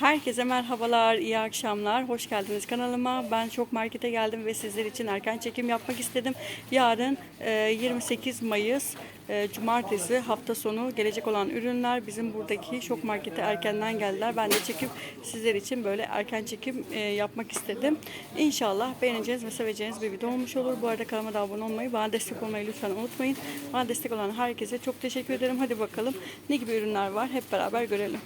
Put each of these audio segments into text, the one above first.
Herkese merhabalar, iyi akşamlar. Hoş geldiniz kanalıma. Ben çok markete geldim ve sizler için erken çekim yapmak istedim. Yarın e, 28 Mayıs e, Cumartesi hafta sonu gelecek olan ürünler bizim buradaki şok markete erkenden geldiler. Ben de çekip sizler için böyle erken çekim e, yapmak istedim. İnşallah beğeneceğiniz ve seveceğiniz bir video olmuş olur. Bu arada kanalıma da abone olmayı, bana destek olmayı lütfen unutmayın. Bana destek olan herkese çok teşekkür ederim. Hadi bakalım ne gibi ürünler var hep beraber görelim.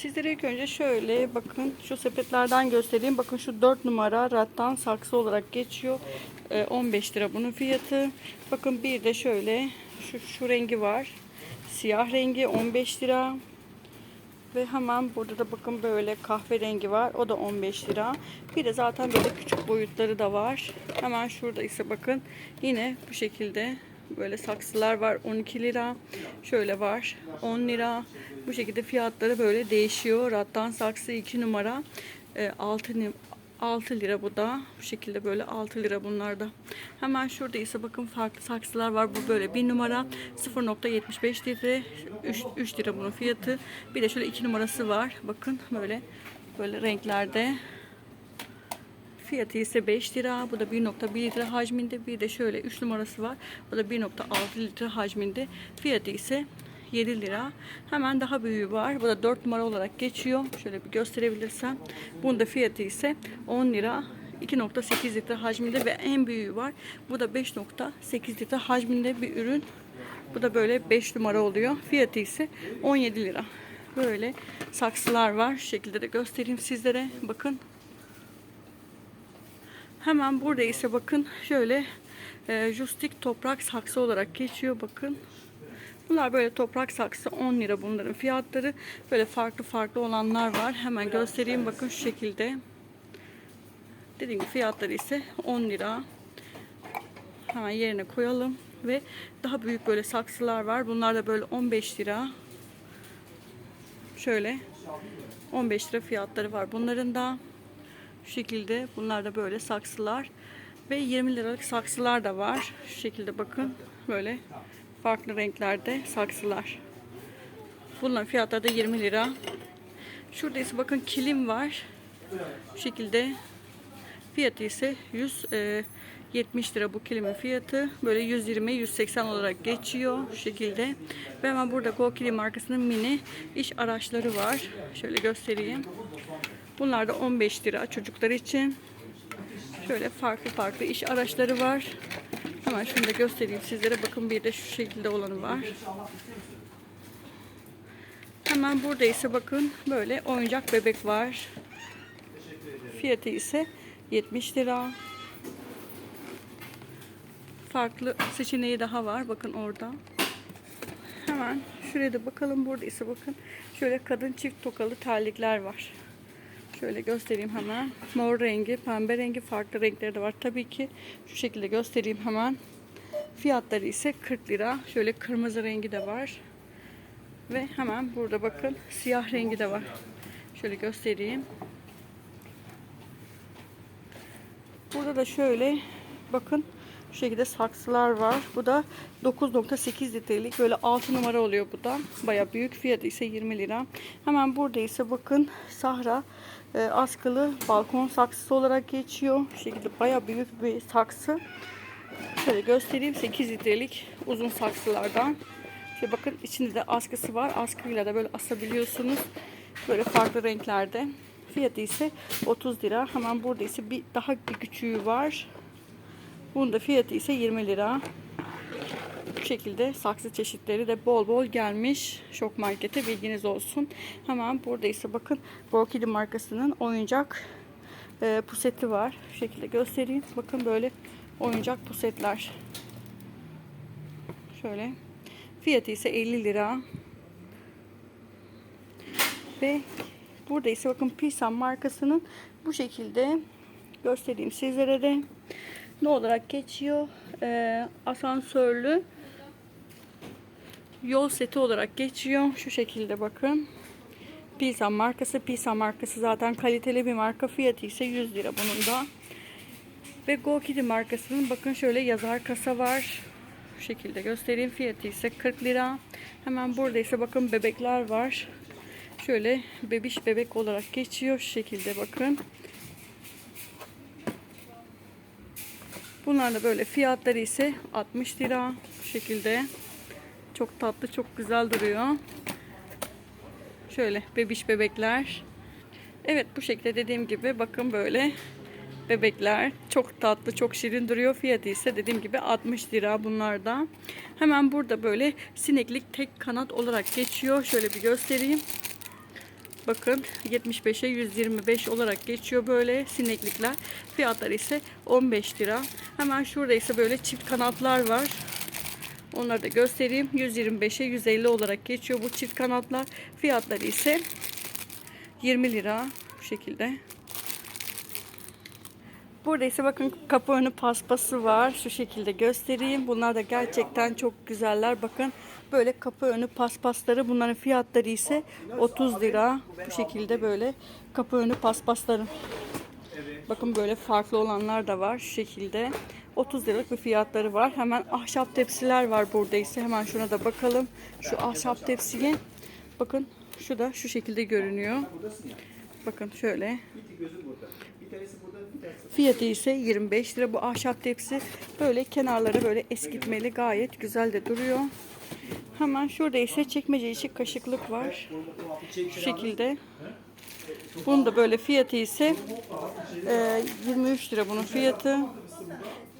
Sizlere ilk önce şöyle bakın şu sepetlerden göstereyim. Bakın şu 4 numara rattan saksı olarak geçiyor. Ee, 15 lira bunun fiyatı. Bakın bir de şöyle şu, şu rengi var. Siyah rengi 15 lira. Ve hemen burada da bakın böyle kahverengi var. O da 15 lira. Bir de zaten böyle küçük boyutları da var. Hemen şurada ise bakın yine bu şekilde böyle saksılar var 12 lira. Şöyle var 10 lira. Bu şekilde fiyatları böyle değişiyor. Rattan saksı 2 numara. E, 6 ni- 6 lira bu da. Bu şekilde böyle 6 lira bunlar da. Hemen şurada ise bakın farklı saksılar var. Bu böyle 1 numara 0.75 litre 3, 3 lira bunun fiyatı. Bir de şöyle 2 numarası var. Bakın böyle böyle renklerde. Fiyatı ise 5 lira. Bu da 1.1 litre hacminde. Bir de şöyle 3 numarası var. Bu da 1.6 litre hacminde. Fiyatı ise 7 lira. Hemen daha büyüğü var. Bu da 4 numara olarak geçiyor. Şöyle bir gösterebilirsem. Bunun da fiyatı ise 10 lira. 2.8 litre hacminde ve en büyüğü var. Bu da 5.8 litre hacminde bir ürün. Bu da böyle 5 numara oluyor. Fiyatı ise 17 lira. Böyle saksılar var. Şu şekilde de göstereyim sizlere. Bakın Hemen burada ise bakın şöyle e, justik toprak saksı olarak geçiyor bakın. Bunlar böyle toprak saksı 10 lira bunların fiyatları. Böyle farklı farklı olanlar var. Hemen göstereyim bakın şu şekilde. Dediğim gibi fiyatları ise 10 lira. Hemen yerine koyalım. Ve daha büyük böyle saksılar var. Bunlar da böyle 15 lira. Şöyle 15 lira fiyatları var bunların da. Şu şekilde bunlar da böyle saksılar ve 20 liralık saksılar da var. Şu şekilde bakın böyle farklı renklerde saksılar. Bunların fiyatları da 20 lira. Şurada ise bakın kilim var. Şu şekilde fiyatı ise 100 e, 70 lira bu kilimin fiyatı. Böyle 120 180 olarak geçiyor şu şekilde. Ve hemen burada Go Kilim markasının mini iş araçları var. Şöyle göstereyim. Bunlar da 15 lira çocuklar için. Şöyle farklı farklı iş araçları var. Hemen şunu da göstereyim sizlere. Bakın bir de şu şekilde olanı var. Hemen burada ise bakın böyle oyuncak bebek var. Fiyatı ise 70 lira. Farklı seçeneği daha var. Bakın orada. Hemen şuraya da bakalım. Burada ise bakın şöyle kadın çift tokalı terlikler var. Şöyle göstereyim hemen. Mor rengi, pembe rengi farklı renkleri de var. Tabii ki şu şekilde göstereyim hemen. Fiyatları ise 40 lira. Şöyle kırmızı rengi de var. Ve hemen burada bakın siyah rengi de var. Şöyle göstereyim. Burada da şöyle bakın şu şekilde saksılar var. Bu da 9.8 litrelik böyle 6 numara oluyor bu da. Baya büyük fiyatı ise 20 lira. Hemen burada ise bakın Sahra e, askılı balkon saksısı olarak geçiyor. Şu şekilde baya büyük bir saksı. Şöyle göstereyim 8 litrelik uzun saksılardan. İşte bakın içinde de askısı var. Askıyla da böyle asabiliyorsunuz. Böyle farklı renklerde. Fiyatı ise 30 lira. Hemen burada ise bir daha bir küçüğü var. Bunun da fiyatı ise 20 lira. Bu şekilde saksı çeşitleri de bol bol gelmiş. Şok markete bilginiz olsun. Hemen burada ise bakın Borkili markasının oyuncak e, puseti var. Şu şekilde göstereyim. Bakın böyle oyuncak pusetler. Şöyle. Fiyatı ise 50 lira. Ve burada ise bakın Pisan markasının bu şekilde göstereyim sizlere de ne olarak geçiyor? Ee, asansörlü yol seti olarak geçiyor. Şu şekilde bakın. Pisa markası. Pisa markası zaten kaliteli bir marka. Fiyatı ise 100 lira bunun da. Ve Go Kidi markasının bakın şöyle yazar kasa var. Şu şekilde göstereyim. Fiyatı ise 40 lira. Hemen burada ise bakın bebekler var. Şöyle bebiş bebek olarak geçiyor. Şu şekilde bakın. Bunlar da böyle fiyatları ise 60 lira. Bu şekilde. Çok tatlı, çok güzel duruyor. Şöyle bebiş bebekler. Evet bu şekilde dediğim gibi bakın böyle bebekler. Çok tatlı, çok şirin duruyor. Fiyatı ise dediğim gibi 60 lira bunlarda. Hemen burada böyle sineklik tek kanat olarak geçiyor. Şöyle bir göstereyim. Bakın 75'e 125 olarak geçiyor böyle sineklikler. Fiyatları ise 15 lira. Hemen şurada ise böyle çift kanatlar var. Onları da göstereyim. 125'e 150 olarak geçiyor bu çift kanatlar. Fiyatları ise 20 lira bu şekilde. Burada ise bakın kapı önü paspası var. Şu şekilde göstereyim. Bunlar da gerçekten çok güzeller. Bakın böyle kapı önü paspasları. Bunların fiyatları ise 30 lira. Bu şekilde böyle kapı önü paspasları. Bakın böyle farklı olanlar da var. Şu şekilde 30 liralık bir fiyatları var. Hemen ahşap tepsiler var burada ise. Hemen şuna da bakalım. Şu ahşap tepsiye. Bakın şu da şu şekilde görünüyor. Bakın şöyle. Fiyatı ise 25 lira bu ahşap tepsi. Böyle kenarları böyle eskitmeli gayet güzel de duruyor. Hemen şurada ise çekmece içi kaşıklık var. Şu şekilde. Bunun da böyle fiyatı ise e, 23 lira bunun fiyatı.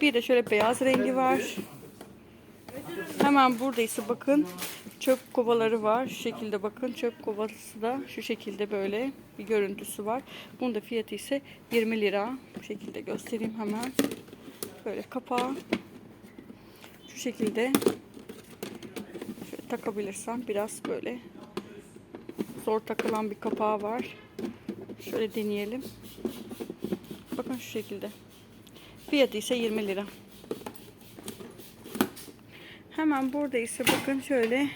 Bir de şöyle beyaz rengi var. Hemen burada ise bakın çöp kovaları var. Şu şekilde bakın çöp kovası da şu şekilde böyle bir görüntüsü var. Bunun da fiyatı ise 20 lira. Bu şekilde göstereyim hemen. Böyle kapağı. Şu şekilde takabilirsem biraz böyle zor takılan bir kapağı var. Şöyle deneyelim. Bakın şu şekilde. Fiyatı ise 20 lira. Hemen burada ise bakın şöyle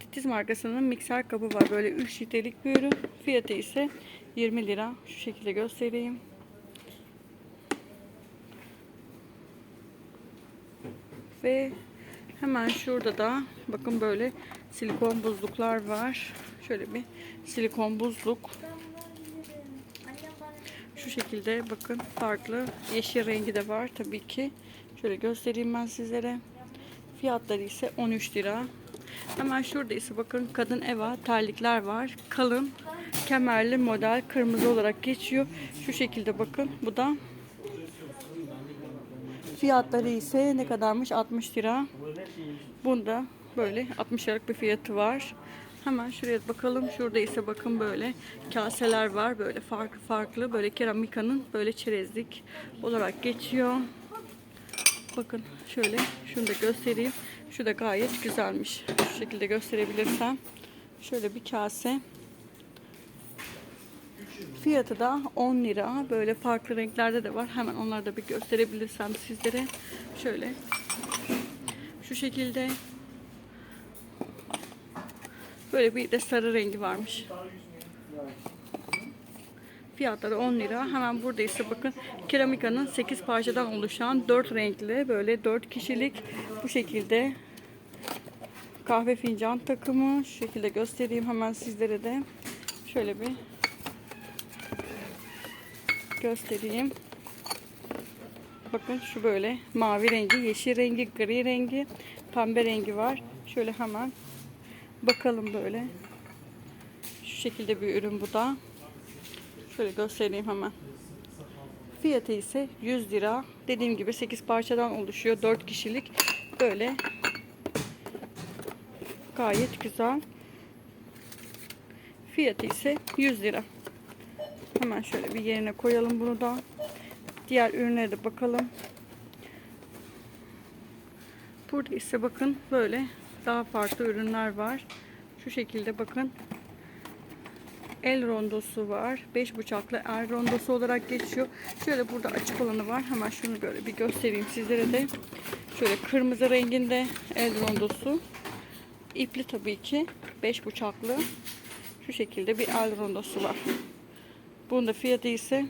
titiz markasının mikser kabı var. Böyle 3 litrelik bir ürün. Fiyatı ise 20 lira. Şu şekilde göstereyim. Ve hemen şurada da bakın böyle silikon buzluklar var. Şöyle bir silikon buzluk. Şu şekilde bakın farklı yeşil rengi de var tabii ki. Şöyle göstereyim ben sizlere. Fiyatları ise 13 lira. Hemen şurada ise bakın kadın eva terlikler var. Kalın kemerli model kırmızı olarak geçiyor. Şu şekilde bakın. Bu da fiyatları ise ne kadarmış? 60 lira. Bunda böyle 60 liralık bir fiyatı var. Hemen şuraya bakalım. Şurada ise bakın böyle kaseler var. Böyle farklı farklı böyle keramikanın böyle çerezlik olarak geçiyor. Bakın şöyle şunu da göstereyim. Şu da gayet güzelmiş. Şu şekilde gösterebilirsem. Şöyle bir kase. Fiyatı da 10 lira. Böyle farklı renklerde de var. Hemen onları da bir gösterebilirsem sizlere. Şöyle. Şu şekilde. Böyle bir de sarı rengi varmış. Fiyatları 10 lira. Hemen burada ise bakın keramikanın 8 parçadan oluşan 4 renkli böyle 4 kişilik bu şekilde kahve fincan takımı. Şu şekilde göstereyim hemen sizlere de. Şöyle bir göstereyim. Bakın şu böyle mavi rengi, yeşil rengi, gri rengi, pembe rengi var. Şöyle hemen bakalım böyle. Şu şekilde bir ürün bu da. Şöyle göstereyim hemen. Fiyatı ise 100 lira. Dediğim gibi 8 parçadan oluşuyor. 4 kişilik. Böyle gayet güzel. Fiyatı ise 100 lira. Hemen şöyle bir yerine koyalım bunu da. Diğer ürünlere de bakalım. Burada ise bakın böyle daha farklı ürünler var. Şu şekilde bakın el rondosu var. 5 bıçaklı el rondosu olarak geçiyor. Şöyle burada açık olanı var. Hemen şunu böyle bir göstereyim sizlere de. Şöyle kırmızı renginde el rondosu. İpli tabii ki. 5 bıçaklı. Şu şekilde bir el rondosu var. Bunun da fiyatı ise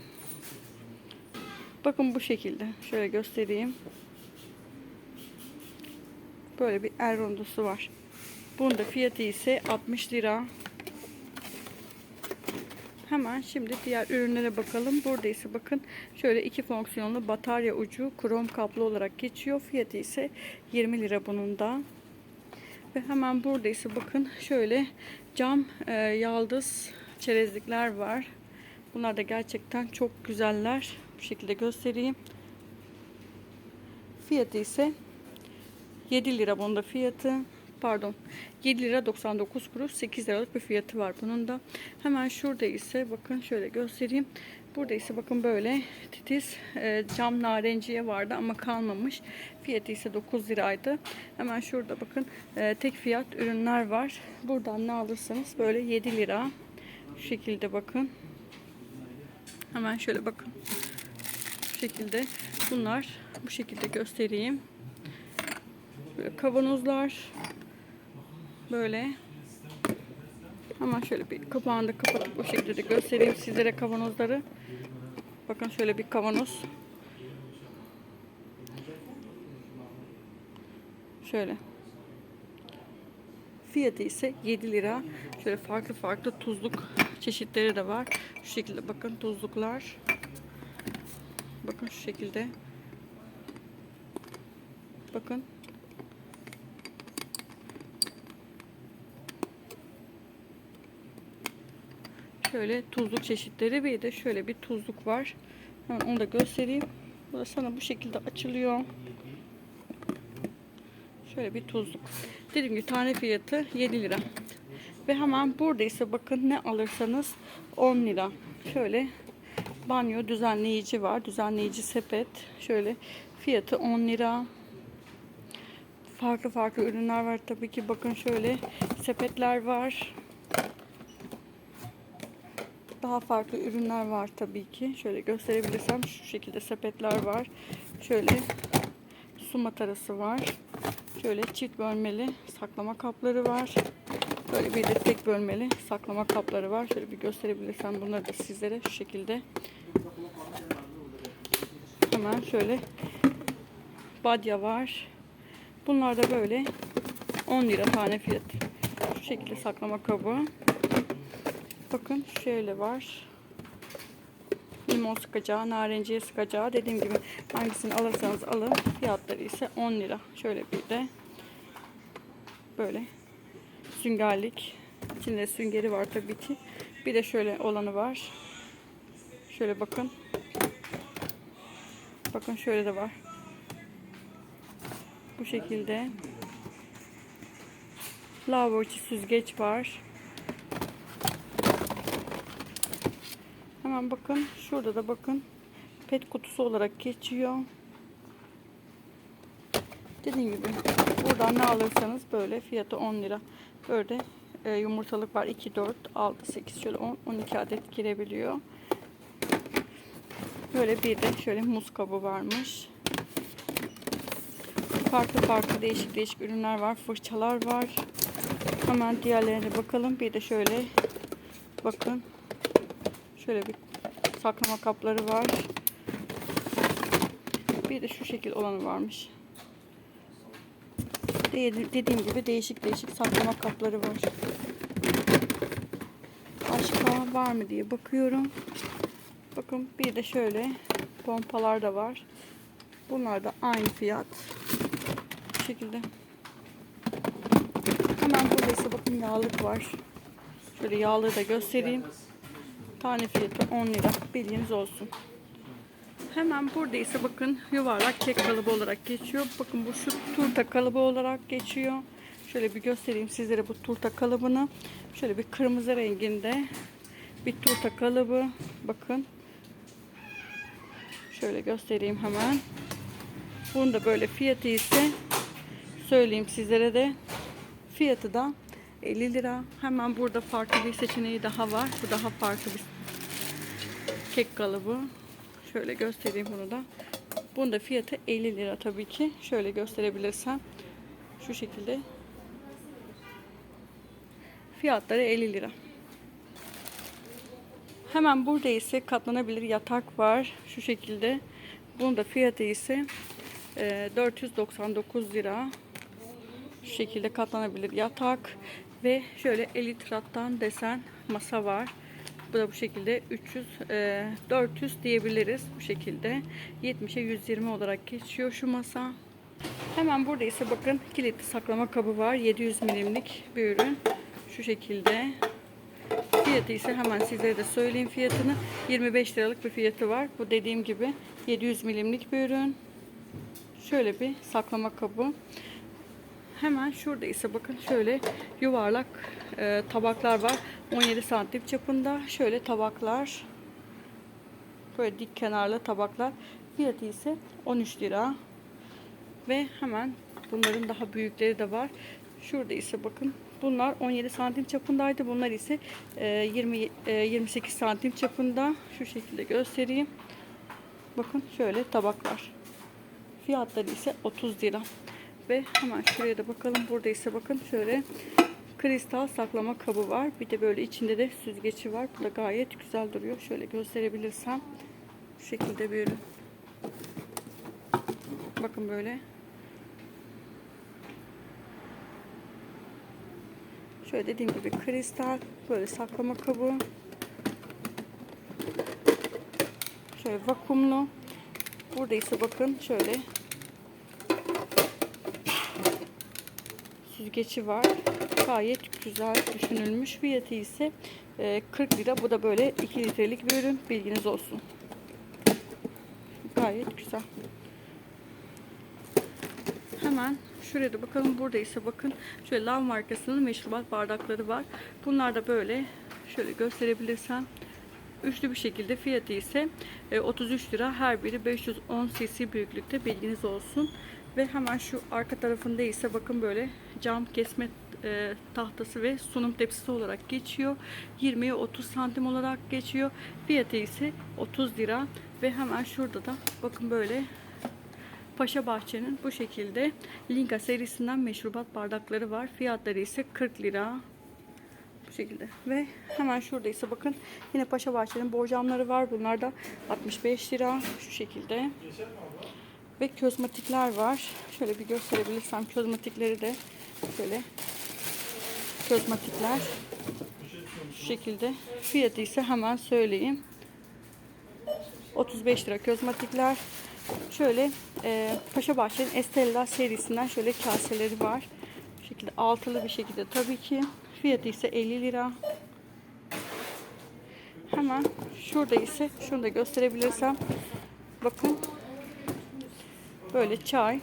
bakın bu şekilde. Şöyle göstereyim. Böyle bir el rondosu var. Bunun da fiyatı ise 60 lira. Hemen şimdi diğer ürünlere bakalım. Burada ise bakın şöyle iki fonksiyonlu batarya ucu krom kaplı olarak geçiyor. Fiyatı ise 20 lira bunun da. Ve hemen burada ise bakın şöyle cam e, yaldız çerezlikler var. Bunlar da gerçekten çok güzeller. Bu şekilde göstereyim. Fiyatı ise 7 lira bunun fiyatı. Pardon. 7 lira 99 kuruş. 8 liralık bir fiyatı var bunun da. Hemen şurada ise bakın şöyle göstereyim. Burada ise bakın böyle titiz e, cam narenciye vardı ama kalmamış. Fiyatı ise 9 liraydı. Hemen şurada bakın e, tek fiyat ürünler var. Buradan ne alırsanız böyle 7 lira. Şu şekilde bakın. Hemen şöyle bakın. Bu şekilde bunlar bu şekilde göstereyim. Böyle kavanozlar böyle hemen şöyle bir kapağını da kapatıp bu şekilde de göstereyim sizlere kavanozları. Bakın şöyle bir kavanoz. Şöyle. Fiyatı ise 7 lira. Şöyle farklı farklı tuzluk çeşitleri de var. Şu şekilde bakın tuzluklar. Bakın şu şekilde. Bakın. Şöyle tuzluk çeşitleri bir de şöyle bir tuzluk var. Hemen onu da göstereyim. Bu da sana bu şekilde açılıyor. Şöyle bir tuzluk. Dediğim gibi tane fiyatı 7 lira. Ve hemen burada ise bakın ne alırsanız 10 lira. Şöyle banyo düzenleyici var. Düzenleyici sepet. Şöyle fiyatı 10 lira. Farklı farklı ürünler var tabii ki. Bakın şöyle sepetler var. Daha farklı ürünler var tabii ki. Şöyle gösterebilirsem şu şekilde sepetler var. Şöyle su matarası var. Şöyle çift bölmeli saklama kapları var. Böyle bir de tek bölmeli saklama kapları var. Şöyle bir gösterebilirsem bunları da sizlere şu şekilde. Hemen şöyle badya var. Bunlar da böyle 10 lira tane fiyatı. Şu şekilde saklama kabı. Bakın şöyle var. Limon sıkacağı, narenciye sıkacağı. Dediğim gibi hangisini alırsanız alın. Fiyatları ise 10 lira. Şöyle bir de böyle süngerlik. İçinde süngeri var tabii ki. Bir de şöyle olanı var. Şöyle bakın. Bakın şöyle de var. Bu şekilde. Lavabo içi süzgeç var. Hemen bakın. Şurada da bakın. Pet kutusu olarak geçiyor. Dediğim gibi buradan ne alırsanız böyle fiyatı 10 lira. Böyle e, yumurtalık var. 2, 4, 6, 8 şöyle 10, 12 adet girebiliyor. Böyle bir de şöyle muz kabı varmış. Farklı farklı değişik değişik ürünler var. Fırçalar var. Hemen diğerlerine bakalım. Bir de şöyle bakın. Şöyle bir saklama kapları var. Bir de şu şekil olanı varmış. Dediğim gibi değişik değişik saklama kapları var. Başka var mı diye bakıyorum. Bakın bir de şöyle pompalar da var. Bunlar da aynı fiyat. Bu şekilde. Hemen burada ise bakın yağlık var. Şöyle yağlığı da göstereyim. Tane fiyatı 10 lira. Bilginiz olsun. Hemen burada ise bakın yuvarlak kek kalıbı olarak geçiyor. Bakın bu şu turta kalıbı olarak geçiyor. Şöyle bir göstereyim sizlere bu turta kalıbını. Şöyle bir kırmızı renginde bir turta kalıbı. Bakın. Şöyle göstereyim hemen. Bunun da böyle fiyatı ise söyleyeyim sizlere de. Fiyatı da 50 lira. Hemen burada farklı bir seçeneği daha var. Bu daha farklı bir kek kalıbı. Şöyle göstereyim bunu da. Bunun da fiyatı 50 lira tabii ki. Şöyle gösterebilirsem. Şu şekilde. Fiyatları 50 lira. Hemen burada ise katlanabilir yatak var. Şu şekilde. Bunun da fiyatı ise e, 499 lira. Şu şekilde katlanabilir yatak. Ve şöyle elitrattan desen masa var. Bu da bu şekilde 300 e, 400 diyebiliriz bu şekilde. 70'e 120 olarak geçiyor şu masa. Hemen burada ise bakın kilitli saklama kabı var. 700 milimlik bir ürün. Şu şekilde. Fiyatı ise hemen sizlere de söyleyeyim fiyatını. 25 liralık bir fiyatı var. Bu dediğim gibi 700 milimlik bir ürün. Şöyle bir saklama kabı. Hemen şurada ise bakın şöyle yuvarlak e, tabaklar var. 17 santim çapında. Şöyle tabaklar. Böyle dik kenarlı tabaklar. Fiyatı ise 13 lira. Ve hemen bunların daha büyükleri de var. Şurada ise bakın bunlar 17 santim çapındaydı. Bunlar ise e, 20 e, 28 santim çapında. Şu şekilde göstereyim. Bakın şöyle tabaklar. Fiyatları ise 30 lira. Ve hemen şuraya da bakalım. Burada ise bakın şöyle kristal saklama kabı var. Bir de böyle içinde de süzgeci var. Bu da gayet güzel duruyor. Şöyle gösterebilirsem. Şu şekilde ürün. Bakın böyle. Şöyle dediğim gibi kristal böyle saklama kabı. Şöyle vakumlu. Burada ise bakın şöyle süzgeci var. Gayet güzel düşünülmüş. Fiyatı ise e, 40 lira. Bu da böyle 2 litrelik bir ürün. Bilginiz olsun. Gayet güzel. Hemen şuraya da bakalım. Burada ise bakın şöyle Lav markasının meşrubat bardakları var. Bunlar da böyle şöyle gösterebilirsem üçlü bir şekilde fiyatı ise e, 33 lira. Her biri 510 cc büyüklükte bilginiz olsun. Ve hemen şu arka tarafında ise bakın böyle cam kesme e, tahtası ve sunum tepsisi olarak geçiyor. 20'ye 30 santim olarak geçiyor. Fiyatı ise 30 lira. Ve hemen şurada da bakın böyle Paşa Bahçe'nin bu şekilde Linka serisinden meşrubat bardakları var. Fiyatları ise 40 lira. Bu şekilde. Ve hemen şurada ise bakın yine Paşa Bahçe'nin borcamları var. Bunlar da 65 lira. Şu şekilde. Ve kozmetikler var. Şöyle bir gösterebilirsem kozmetikleri de şöyle kozmetikler şu şekilde. Fiyatı ise hemen söyleyeyim. 35 lira kozmetikler. Şöyle e, Paşa Bahçe'nin Estella serisinden şöyle kaseleri var. Bu şekilde altılı bir şekilde tabii ki. Fiyatı ise 50 lira. Hemen şurada ise şunu da gösterebilirsem. Bakın böyle çay,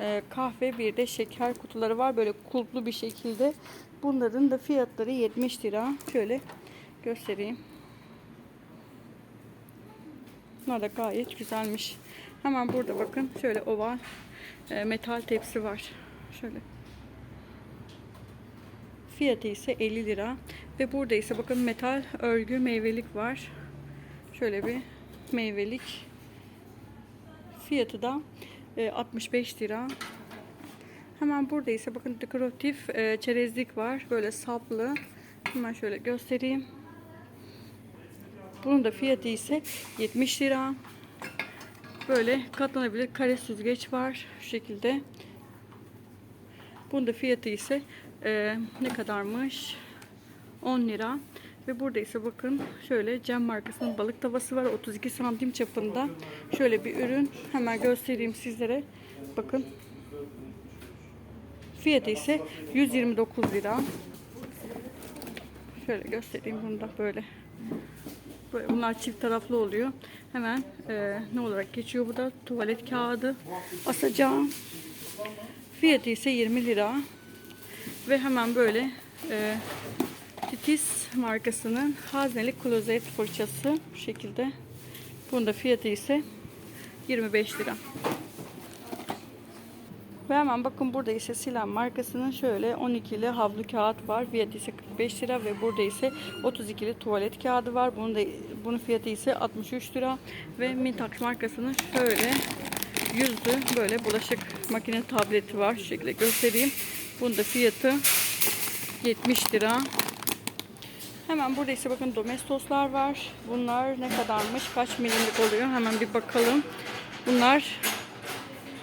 e, kahve bir de şeker kutuları var. Böyle kulplu bir şekilde. Bunların da fiyatları 70 lira. Şöyle göstereyim. Bunlar da gayet güzelmiş. Hemen burada bakın şöyle oval e, metal tepsi var. Şöyle. Fiyatı ise 50 lira. Ve burada ise bakın metal örgü meyvelik var. Şöyle bir meyvelik. Fiyatı da e, 65 lira. Hemen burada ise bakın dekoratif e, çerezlik var. Böyle saplı. Hemen şöyle göstereyim. Bunun da fiyatı ise 70 lira. Böyle katlanabilir kare süzgeç var. Şu şekilde. Bunun da fiyatı ise e, ne kadarmış? 10 lira. Ve burada ise bakın şöyle Cem markasının balık tavası var. 32 santim çapında. Şöyle bir ürün. Hemen göstereyim sizlere. Bakın. Fiyatı ise 129 lira. Şöyle göstereyim bunu da böyle. Böyle bunlar çift taraflı oluyor. Hemen e, ne olarak geçiyor bu da tuvalet kağıdı asacağım. Fiyatı ise 20 lira. Ve hemen böyle e, Titis markasının hazneli klozet fırçası bu şekilde. Bunun da fiyatı ise 25 lira. Ve hemen bakın burada ise Silen markasının şöyle 12'li havlu kağıt var. Fiyatı ise 45 lira ve burada ise 32'li tuvalet kağıdı var. Bunun da bunun fiyatı ise 63 lira ve Mintax markasının şöyle yüzlü böyle bulaşık makine tableti var. Şu şekilde göstereyim. Bunun da fiyatı 70 lira. Hemen burada ise bakın domestoslar var. Bunlar ne kadarmış? Kaç milimlik oluyor? Hemen bir bakalım. Bunlar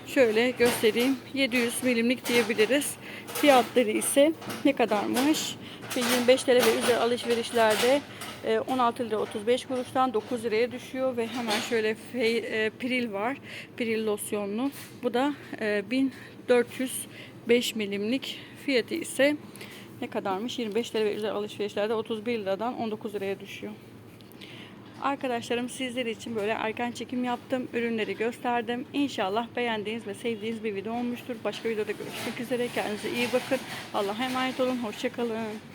Şöyle göstereyim. 700 milimlik diyebiliriz. Fiyatları ise ne kadarmış? Ve 25 TL ve üzeri alışverişlerde e, 16 lira 35 kuruştan 9 liraya düşüyor ve hemen şöyle e, Piril var. Piril losyonlu. Bu da e, 1405 milimlik fiyatı ise ne kadarmış? 25 lira ve üzeri alışverişlerde 31 liradan 19 liraya düşüyor. Arkadaşlarım sizler için böyle erken çekim yaptım. Ürünleri gösterdim. İnşallah beğendiğiniz ve sevdiğiniz bir video olmuştur. Başka videoda görüşmek üzere. Kendinize iyi bakın. Allah'a emanet olun. Hoşçakalın.